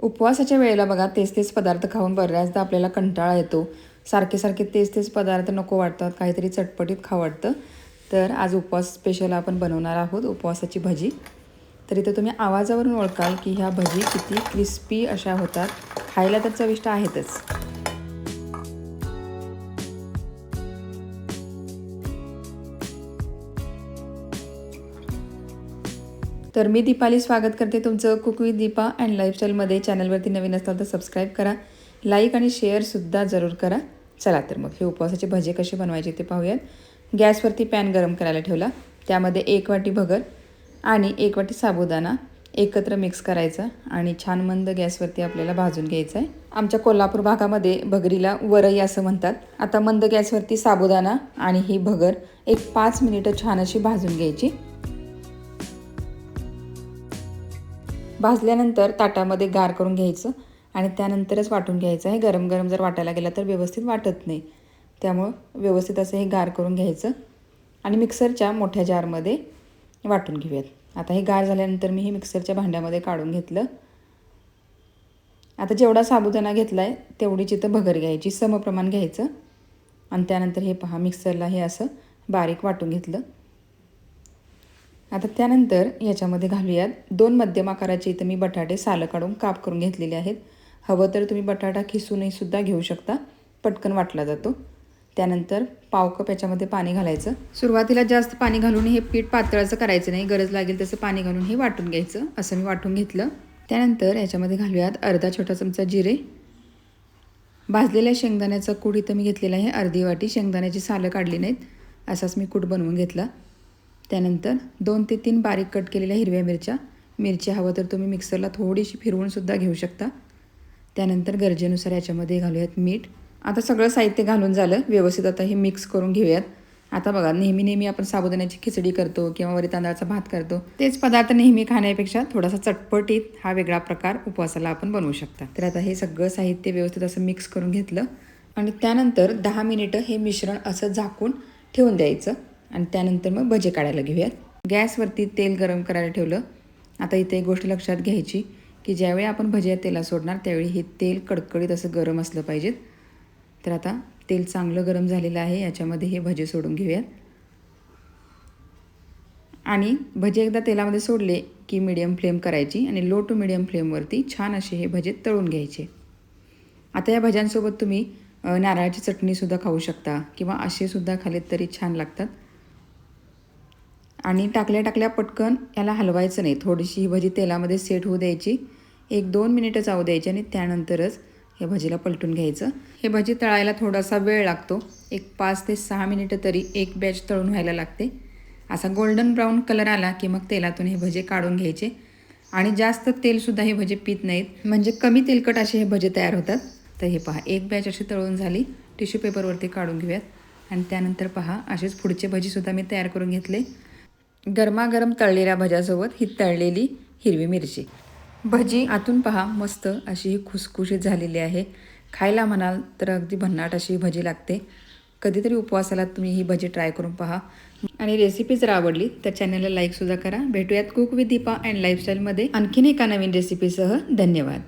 उपवासाच्या वेळेला बघा तेच तेच पदार्थ खाऊन बऱ्याचदा आपल्याला कंटाळा येतो. सारखे सारखे तेच तेच पदार्थ नको वाटतात काहीतरी चटपटीत खावं वाटतं. तर आज उपवास स्पेशल आपण बनवणार आहोत उपवासाची भजी. तर इथं तुम्ही आवाजावरून ओळखाल की ह्या भजी किती क्रिस्पी अशा होतात. खायला तर चविष्ट आहेतच. तर मी दीपाली स्वागत करते तुमचं कुक विथ दीपा अँड लाईफस्टाईलमध्ये. चॅनलवरती नवीन असताल तर सबस्क्राईब करा लाईक आणि शेअरसुद्धा जरूर करा. चला तर मग हे उपवासाचे भजे कसे बनवायचे ते पाहूयात. गॅसवरती पॅन गरम करायला ठेवला. त्यामध्ये एक वाटी भगर आणि एक वाटी साबुदाणा एकत्र मिक्स करायचा आणि छान मंद गॅसवरती आपल्याला भाजून घ्यायचं आहे आमच्या कोल्हापूर भागामध्ये भगरीला वरई असं म्हणतात. आता मंद गॅसवरती साबुदाणा आणि ही भगर एक पाच मिनिटं छान अशी भाजून घ्यायची. भाजल्यानंतर ताटामध्ये गार करून घ्यायचं आणि त्यानंतरच वाटून घ्यायचं. आहे गरम गरम जर वाटायला गेला तर व्यवस्थित वाटत नाही. त्यामुळं व्यवस्थित असं हे गार करून घ्यायचं आणि मिक्सरच्या मोठ्या जारमध्ये वाटून घेऊयात. आता हे गार झाल्यानंतर मी हे मिक्सरच्या भांड्यामध्ये काढून घेतलं. आता जेवढा साबुदाणा घेतला आहे तेवढीच इथं भगर घ्यायची समप्रमाण घ्यायचं. आणि त्यानंतर हे पहा मिक्सरला हे असं बारीक वाटून घेतलं. आता त्यानंतर याच्यामध्ये घालूयात. दोन मध्यम आकाराचे इथं मी बटाटे सालं काढून काप करून घेतलेले आहेत. हवं तर तुम्ही बटाटा खिसूनही सुद्धा घेऊ शकता. पटकन वाटला जातो. त्यानंतर पाव कप याच्यामध्ये पाणी घालायचं. सुरुवातीला जास्त पाणी घालून हे पीठ पातळाचं करायचं नाही. गरज लागेल तसं पाणी घालून हे वाटून घ्यायचं. असं मी वाटून घेतलं. त्यानंतर याच्यामध्ये घालूयात अर्धा छोटा चमचा जिरे. भाजलेल्या शेंगदाण्याचा कूड इथं मी घेतलेला आहे. अर्धी वाटी. शेंगदाण्याची सालं काढली नाहीत. असाच मी कूट बनवून घेतला. त्यानंतर दोन ते तीन बारीक कट केलेल्या हिरव्या मिरच्या. मिरची हवं तर तुम्ही मिक्सरला थोडीशी फिरवूनसुद्धा घेऊ शकता. त्यानंतर गरजेनुसार याच्यामध्ये घालूयात मीठ. आता सगळं साहित्य घालून झालं. व्यवस्थित आता हे मिक्स करून घेऊयात. आता बघा नेहमी नेहमी आपण साबुदाण्याची खिचडी करतो किंवा वरी तांदळाचा भात करतो. तेच पदार्थ नेहमी खाण्यापेक्षा थोडासा चटपटीत हा वेगळा प्रकार उपवासाला आपण बनवू शकता. तर आता हे सगळं साहित्य व्यवस्थित असं मिक्स करून घेतलं. आणि त्यानंतर दहा मिनिटं हे मिश्रण असं झाकून ठेवून द्यायचं. आणि त्यानंतर मग भजे काढायला घेऊयात. गॅसवरती तेल गरम करायला ठेवलं. आता इथे एक गोष्ट लक्षात घ्यायची की ज्यावेळी आपण भज्या तेला सोडणार त्यावेळी हे तेल कडकडीत असं गरम असलं पाहिजेत. तर आता तेल चांगलं गरम झालेलं आहे याच्यामध्ये हे भजे सोडून घेऊयात. आणि भजे एकदा तेलामध्ये सोडले की मिडियम फ्लेम करायची आणि लो टू मिडियम फ्लेमवरती छान असे हे भजे तळून घ्यायचे. आता या भज्यांसोबत तुम्ही नारळाची चटणीसुद्धा खाऊ शकता किंवा असेसुद्धा खालेत तरी छान लागतात. आणि टाकल्या टाकल्या पटकन याला हलवायचं नाही. थोडीशी ही भजी तेलामध्ये सेट होऊ द्यायची. एक दोन मिनिटं जाऊ द्यायची आणि त्यानंतरच हे भजीला पलटून घ्यायचं. हे भजी तळायला थोडासा वेळ लागतो. एक पाच ते सहा मिनिटं तरी एक बॅच तळून व्हायला लागते. असा गोल्डन ब्राऊन कलर आला की मग तेलातून हे भजे काढून घ्यायचे. आणि जास्त तेलसुद्धा हे भजे पित नाहीत. म्हणजे कमी तेलकट असे हे भजे तयार होतात. तर हे पहा एक बॅच अशी तळून झाली. टिश्यू पेपरवरती काढून घेऊयात. आणि त्यानंतर पहा असेच पुढचे भजीसुद्धा मी तयार करून घेतले. गरमागरम तळलेल्या भज्यासोबत ही तळलेली हिरवी मिरची. भजी आतून पहा मस्त अशी ही खुसखुशीत झालेली आहे. खायला म्हणाल तर अगदी भन्नाट अशी भजी लागते. कधीतरी उपवासाला तुम्ही ही भजी ट्राय करून पहा. आणि रेसिपी जर आवडली तर चॅनलला लाईकसुद्धा करा. भेटूयात कुक विथ दीपा अँड लाईफस्टाईलमध्ये आणखीन एका नवीन रेसिपीसह धन्यवाद.